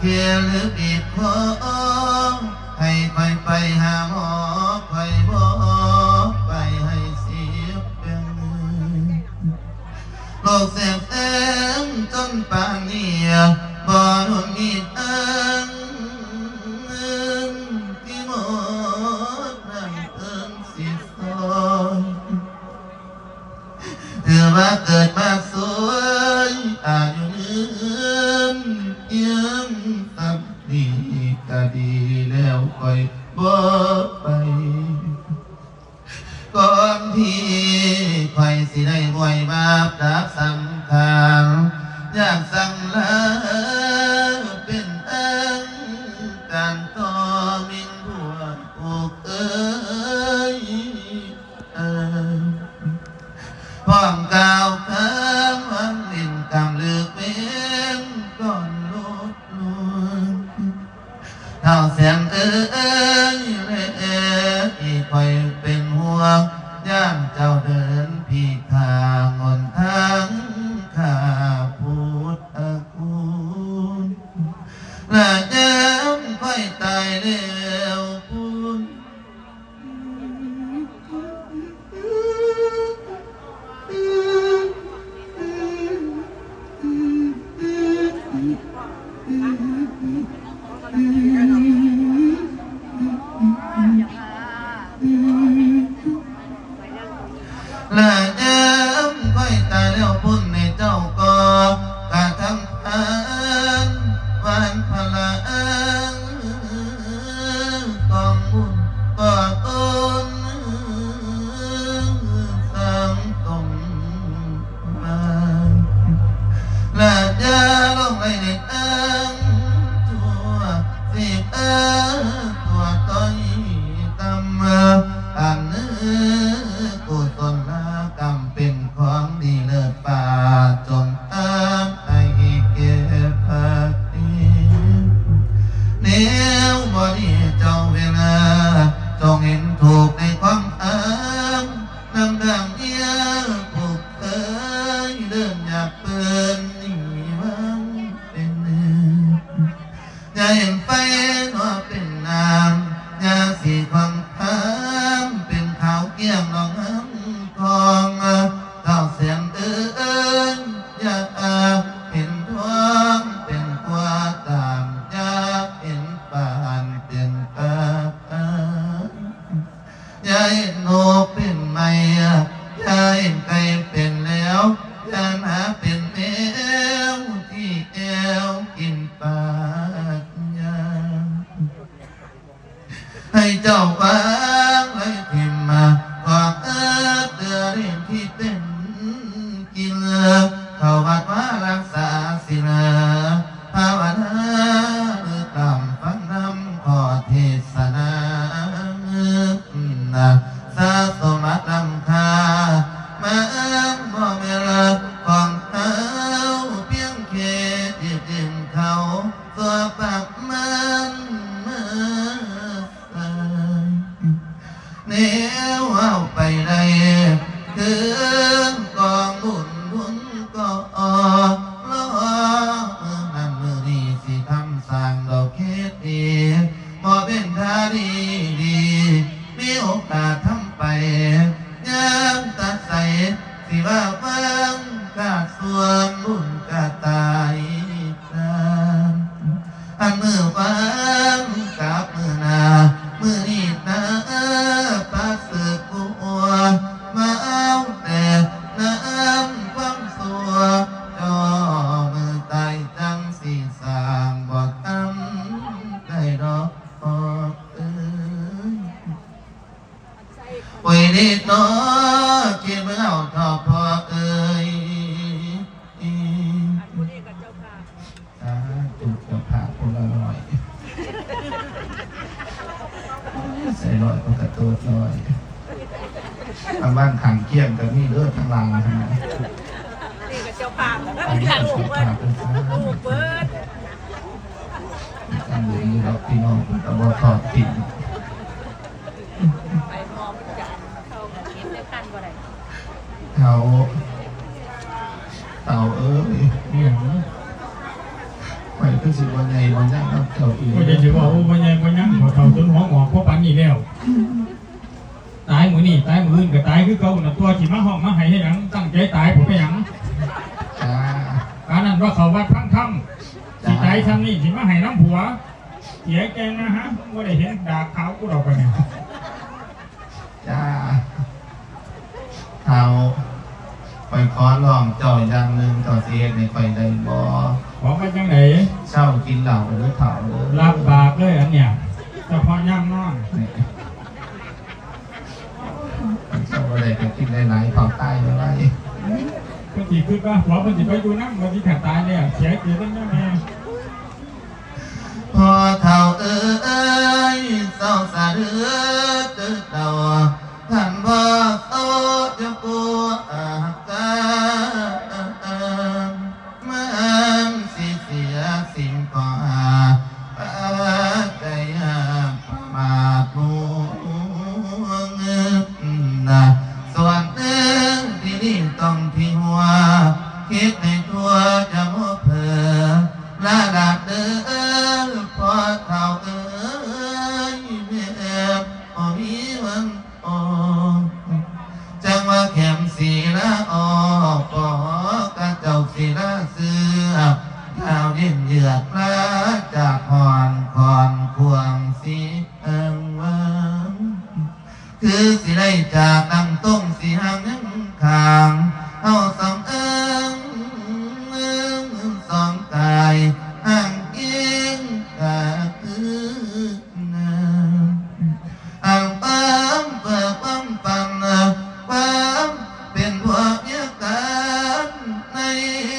เคียหรือบีบคองให้คอยไปหาหมอคอยบอกไปให้เสียเป็นโลกแสบแสงจนปานนี้บ่หนุนมีทาง แล้วเป็นอังการต่อมินบัวอกเอ้ยเอ้ยพร้อมกล่าวคำวันลินกำเลือกเป็นก่อนลดลงเท่าเสียงเอ้ย ตาย กในกล้อ้าง สีสางบอกทำได้ดอกออกเอ้ยโอ้ยนิดน้อกินเมื่อเอาทอพอเอ้ยสาธุเจ้าผ่าคนละร้อยใส่ร้อยก็กระตัวร้อยทางบ้านขังเกี้ยงก็มีเลือดทางหลังทั้งนั้นาภาพแล้วก็อันนี้ถ่ายก็รูใส่ปเบิ้ผ่าเป็นสารูปเบิ้ลอันนี้เราพี่น้องตะบอทอดติ่งไปมองมันเขากับเห็นในคันบ่ได้เขาเต่าเอ้ยเนี่ยไปเกิคือสิวันใหญ่วันยังกับเจ้าอีกก็จะถือว่าโอ้วันยังวันยังหัวเข่าจนหัวงอกเพราะปันนี่แล้วตายมือนี่ตายมืออื่นก็ตายคือเก่าน่ะตัวที่มาห้องมาให้ให้หยังตั้งใจตายผมไปหยัง ว่าเขาวัดพังคำสิตายทำนี่สิมาให้น้ำผัว เสียแกงนะฮะว่าได้เห็นดาขาวกูเราไปเนี่ยจ้าเท้าไปขอลองเจ้าอย่างหนึ่งเจ้าเสียในไฟใดบ่บอกว่าจังไหนเช่ากินเหล้าหรือเถาหรือรับบาปเลยอันเนี่ยเฉพาะย่ำนอนนี่เจ้าอะไรก็กินหลายๆเผาใต้ไม่ไหวก็ทีคือว่าหัวมันจะไปดูน้ำมันสิขาตายเนี่ยเสียเกียนั่นแม่พอเท่าเอ้ยเศร้าสะเดือ नहीं है